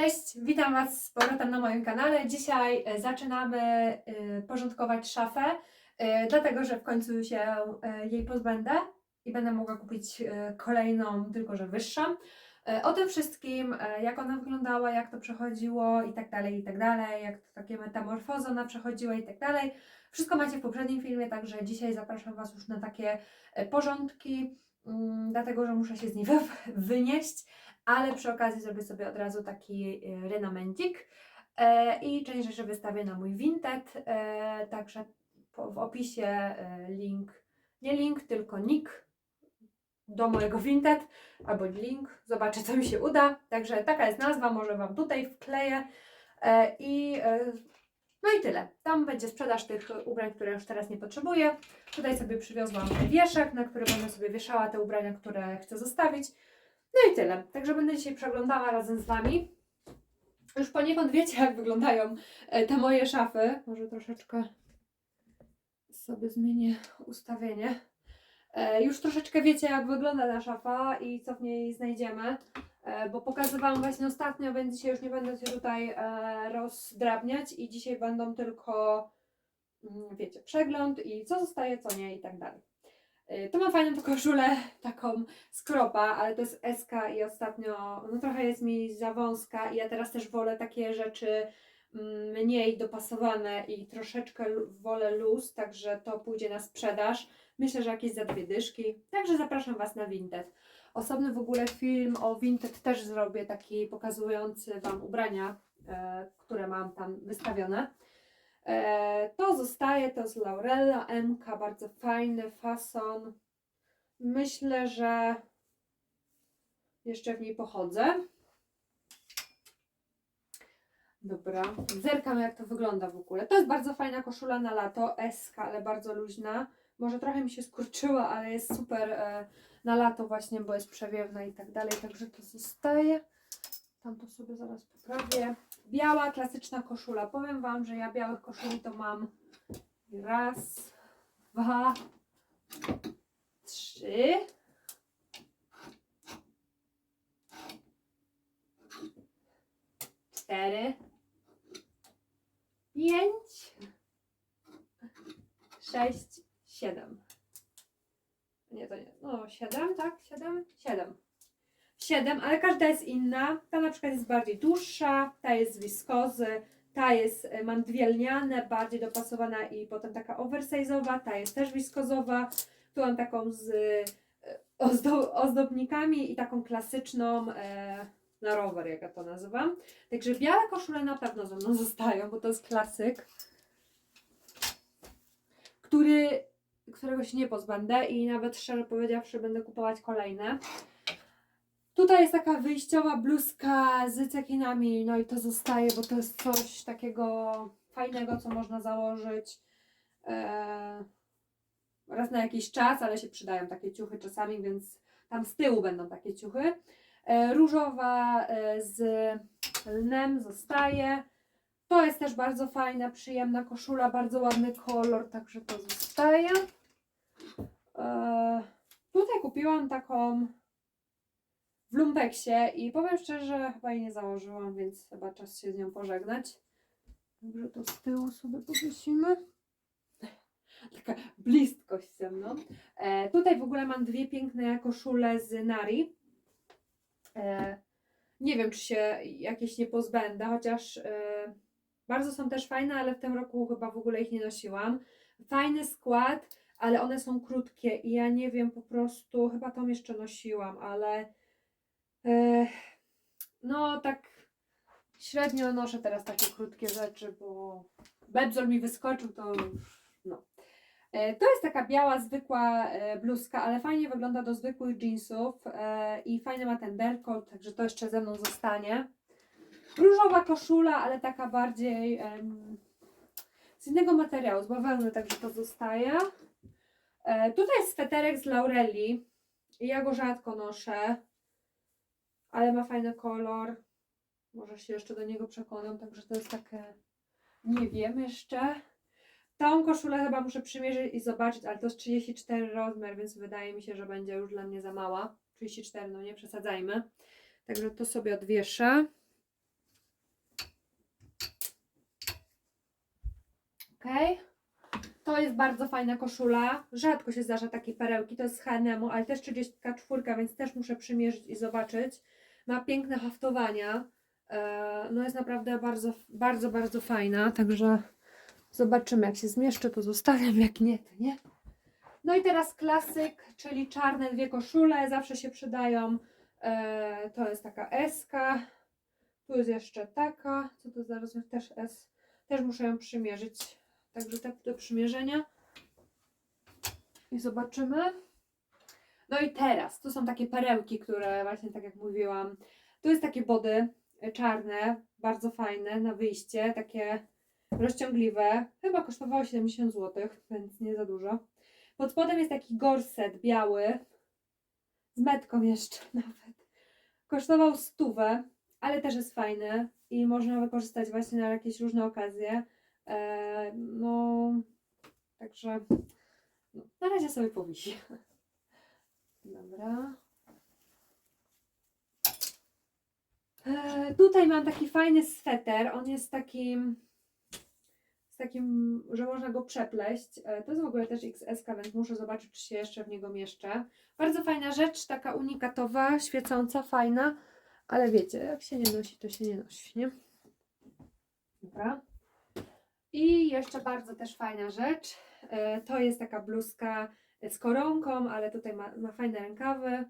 Cześć, witam Was z powrotem na moim kanale. Dzisiaj e, zaczynamy e, porządkować szafę, e, dlatego że w końcu się jej pozbędę i będę mogła kupić kolejną, tylko że wyższą. O tym wszystkim, jak ona wyglądała, jak to przechodziło i tak dalej, i tak dalej, jak to takie metamorfozy ona przechodziła i tak dalej. Wszystko macie w poprzednim filmie, także dzisiaj zapraszam Was już na takie porządki, mm, dlatego że muszę się z wy- wynieść ale przy okazji zrobię sobie od razu taki e, renamencik e, i część rzeczy wystawię na mój Vinted, e, także w opisie link, nie link, tylko nick do mojego Vinted, albo link, zobaczę co mi się uda, także taka jest nazwa, może Wam tutaj wkleję i no i tyle. Tam będzie sprzedaż tych ubrań, które już teraz nie potrzebuję. Tutaj sobie przywiozłam wieszak, na który będę sobie wieszała te ubrania, które chcę zostawić. No i tyle. Także będę dzisiaj przeglądała razem z Wami. Już poniekąd wiecie, jak wyglądają e, te moje szafy. Może troszeczkę sobie zmienię ustawienie. E, Już troszeczkę wiecie, jak wygląda ta szafa i co w niej znajdziemy, e, bo pokazywałam właśnie ostatnio, więc dzisiaj już nie będę się tutaj rozdrabniać i dzisiaj będą tylko, mm, wiecie, przegląd i co zostaje, co nie i tak dalej. E, To mam fajną koszulę, taką skropa, ale to jest SK i ostatnio, no trochę jest mi za wąska i ja teraz też wolę takie rzeczy mm, mniej dopasowane i troszeczkę wolę luz, także to pójdzie na sprzedaż. Myślę, że jakieś za dwie dyszki, także zapraszam Was na Vinted. Osobny w ogóle film o Vinted też zrobię, taki pokazujący Wam ubrania, e, które mam tam wystawione. E, to zostaje, to z Laurella MK, bardzo fajny fason. Myślę, że jeszcze w niej pochodzę. Dobra, zerkam jak to wygląda w ogóle. To jest bardzo fajna koszula na lato, SK, ale bardzo luźna. Może trochę mi się skurczyła, ale jest super e, na lato właśnie, bo jest przewiewna i tak dalej, także to zostaje. Tam to sobie zaraz poprawię. Biała, klasyczna koszula. Powiem Wam, że ja białych koszuli to mam raz, dwa, trzy, cztery, pięć, sześć, siedem. Nie, to nie. No, siedem, tak? Siedem? Siedem. Siedem, ale każda jest inna. Ta na przykład jest bardziej dłuższa, ta jest z wiskozy, ta jest e, mandwielniane, bardziej dopasowana i potem taka oversize'owa, ta jest też wiskozowa. Tu mam taką z e, ozdo ozdobnikami i taką klasyczną e, na rower, jak ja to nazywam. Także białe koszule na pewno ze mną zostają, bo to jest klasyk, który, którego się nie pozbędę i nawet szczerze powiedziawszy będę kupować kolejne. Tutaj jest taka wyjściowa bluzka z cekinami, no i to zostaje, bo to jest coś takiego fajnego, co można założyć e, raz na jakiś czas, ale się przydają takie ciuchy czasami, więc tam z tyłu będą takie ciuchy. E, różowa e, z lnem zostaje. To jest też bardzo fajna, przyjemna koszula, bardzo ładny kolor, także to zostaje. E, tutaj kupiłam taką w lumpeksie i powiem szczerze, że chyba jej nie założyłam, więc chyba czas się z nią pożegnać. Także to z tyłu sobie powiesimy. Taka blistkość ze mną. E, tutaj w ogóle mam dwie piękne koszule z Nari. E, nie wiem, czy się jakieś nie pozbędę, chociaż e, bardzo są też fajne, ale w tym roku chyba w ogóle ich nie nosiłam. Fajny skład, ale one są krótkie i ja nie wiem po prostu, chyba tą jeszcze nosiłam, ale no tak średnio noszę teraz takie krótkie rzeczy, bo bebzol mi wyskoczył, to no. E, To jest taka biała, zwykła e, bluzka, ale fajnie wygląda do zwykłych jeansów e, i fajny ma ten dekolt, także to jeszcze ze mną zostanie. Różowa koszula, ale taka bardziej z innego materiału, z bawełny, także to zostaje. Tutaj jest sweterek z Laurelli. Ja go rzadko noszę, ale ma fajny kolor. Może się jeszcze do niego przekonam, także to jest takie, nie wiem jeszcze. Tą koszulę chyba muszę przymierzyć i zobaczyć, ale to jest 34 rozmiar, więc wydaje mi się, że będzie już dla mnie za mała. 34, no nie przesadzajmy. Także to sobie odwieszę. Okay. To jest bardzo fajna koszula. Rzadko się zdarza takie perełki. To jest z H&M, ale też 34, więc też muszę przymierzyć i zobaczyć. Ma piękne haftowania. E, No jest naprawdę bardzo, bardzo, bardzo fajna. Także zobaczymy, jak się zmieszczę, to zostawiam, jak nie, to nie. No i teraz klasyk, czyli czarne dwie koszule. Zawsze się przydają. E, To jest taka S. Tu jest jeszcze taka. Co to zaraz też S. Też muszę ją przymierzyć. Także tak do przymierzenia. I zobaczymy. No i teraz, tu są takie perełki, które właśnie tak jak mówiłam. Tu jest takie body e, czarne, bardzo fajne na wyjście, takie rozciągliwe. Chyba kosztowało 70 zł, więc nie za dużo. Pod spodem jest taki gorset biały, z metką jeszcze nawet. Kosztował stówę, ale też jest fajny i można wykorzystać właśnie na jakieś różne okazje. E, no, także no, na razie sobie powisi. Dobra. E, tutaj mam taki fajny sweter. On jest takim, z takim, że można go przepleść. E, to jest w ogóle też XS, więc muszę zobaczyć, czy się jeszcze w niego mieszczę. Bardzo fajna rzecz, taka unikatowa, świecąca, fajna, ale wiecie, jak się nie nosi, to się nie nosi, nie? Dobra. I jeszcze bardzo też fajna rzecz. E, To jest taka bluzka z koronką, ale tutaj ma, ma fajne rękawy.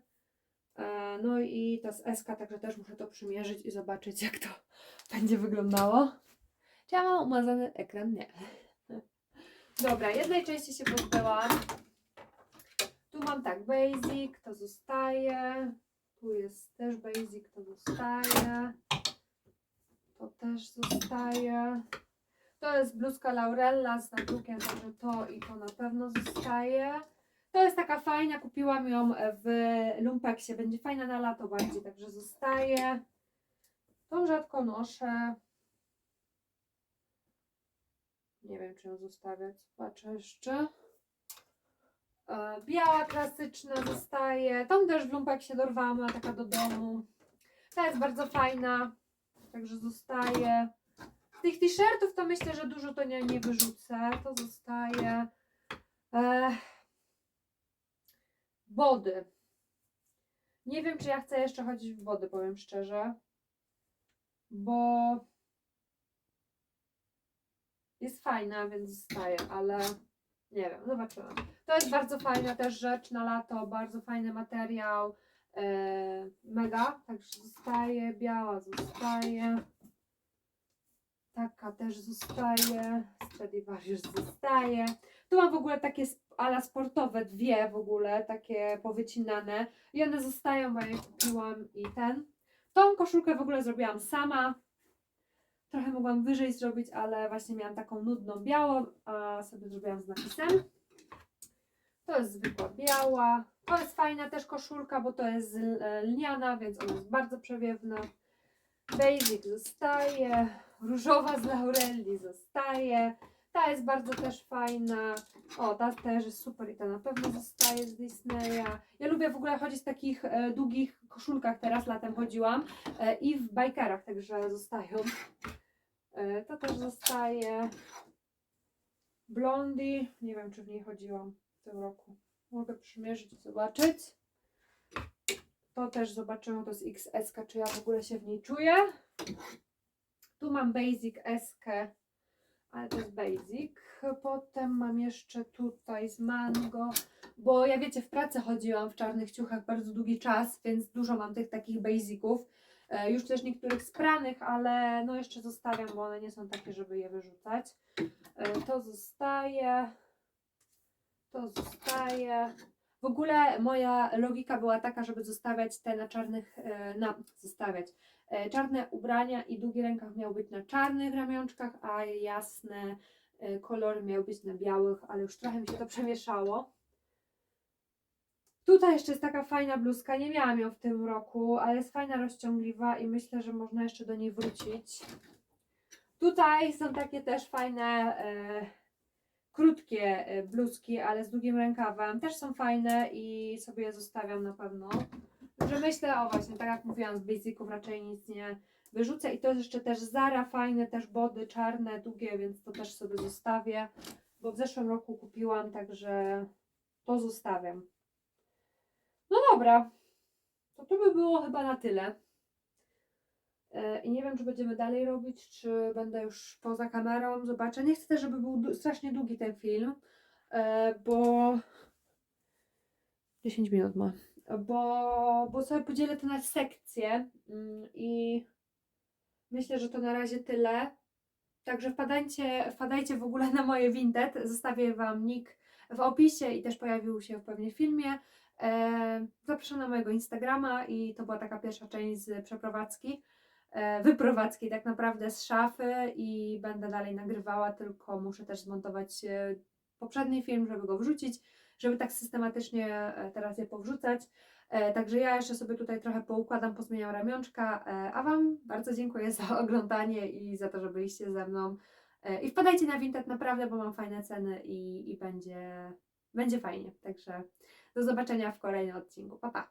E, No i to jest SK, także też muszę to przymierzyć i zobaczyć, jak to będzie wyglądało. Czy ja mam umazany ekran? Nie. Dobra, jednej części się pozbyłam. Tu mam tak, basic, to zostaje. Tu jest też basic, to zostaje. To też zostaje. To jest bluzka Laurella z nadrukiem, także to i to na pewno zostaje. To jest taka fajna, kupiłam ją w Lumpeksie, będzie fajna na lato bardziej, także zostaje. Tą rzadko noszę. Nie wiem, czy ją zostawiać, zobaczę jeszcze. E, Biała, klasyczna zostaje. Tą też w Lumpeksie dorwałam, taka do domu. Ta jest bardzo fajna, także zostaje. Tych t-shirtów to myślę, że dużo to nie, nie wyrzucę. To zostaje. E, Body. Nie wiem, czy ja chcę jeszcze chodzić w body, powiem szczerze. Bo jest fajna, więc zostaje, ale nie wiem, zobaczymy. To jest bardzo fajna też rzecz na lato, bardzo fajny materiał. E, mega, także zostaje. Biała zostaje. Taka też zostaje. Stradivarius zostaje. Tu mam w ogóle takie ala sportowe, dwie w ogóle, takie powycinane. I one zostają, bo je kupiłam i ten. Tą koszulkę w ogóle zrobiłam sama. Trochę mogłam wyżej zrobić, ale właśnie miałam taką nudną białą, a sobie zrobiłam z napisem. To jest zwykła biała. To jest fajna też koszulka, bo to jest lniana, więc ona jest bardzo przewiewna. Basic zostaje. Różowa z Laurelli zostaje. Ta jest bardzo też fajna. O, ta też jest super i ta na pewno zostaje z Disneya. Ja lubię w ogóle chodzić w takich e, długich koszulkach, teraz latem chodziłam e, i w bajkerach, także zostają. E, to też zostaje. Blondie, nie wiem czy w niej chodziłam w tym roku. Mogę przymierzyć i zobaczyć. To też zobaczymy, to jest XS, czy ja w ogóle się w niej czuję. Tu mam Basic SK, ale to jest Basic. Potem mam jeszcze tutaj z Mango, bo ja wiecie, w pracy chodziłam w czarnych ciuchach bardzo długi czas, więc dużo mam tych takich basiców. E, Już też niektórych spranych, ale no jeszcze zostawiam, bo one nie są takie, żeby je wyrzucać. E, To zostaje. To zostaje. W ogóle moja logika była taka, żeby zostawiać te na czarnych, e, na, zostawiać. E, Czarne ubrania i długi rękaw miał być na czarnych ramionczkach, a jasne e, kolory miały być na białych, ale już trochę mi się to przemieszało. Tutaj jeszcze jest taka fajna bluzka, nie miałam ją w tym roku, ale jest fajna, rozciągliwa i myślę, że można jeszcze do niej wrócić. Tutaj są takie też fajne, krótkie e, bluzki, ale z długim rękawem. Też są fajne i sobie je zostawiam na pewno. Także myślę, o właśnie, tak jak mówiłam, z basiców raczej nic nie wyrzucę. I to jest jeszcze też Zara, fajne też body czarne, długie, więc to też sobie zostawię. Bo w zeszłym roku kupiłam, także to zostawiam. No dobra, to to by było chyba na tyle. E, I nie wiem, czy będziemy dalej robić, czy będę już poza kamerą. Zobaczę. Nie chcę też, żeby był strasznie długi ten film, e, bo 10 minut ma. Bo, bo sobie podzielę to na sekcje mm, i myślę, że to na razie tyle. Także wpadajcie, wpadajcie w ogóle na moje Vinted. Zostawię Wam nick w opisie i też pojawił się w pewnie filmie. E, zapraszam na mojego Instagrama i to była taka pierwsza część z przeprowadzki, wyprowadzki tak naprawdę z szafy i będę dalej nagrywała, tylko muszę też zmontować e, poprzedni film, żeby go wrzucić, żeby tak systematycznie e, teraz je powrzucać. E, Także ja jeszcze sobie tutaj trochę poukładam, pozmieniam ramionczka, e, a Wam bardzo dziękuję za oglądanie i za to, że byliście ze mną. E, I wpadajcie na Vinted naprawdę, bo mam fajne ceny i, i będzie, będzie fajnie. Także do zobaczenia w kolejnym odcinku. Pa, pa!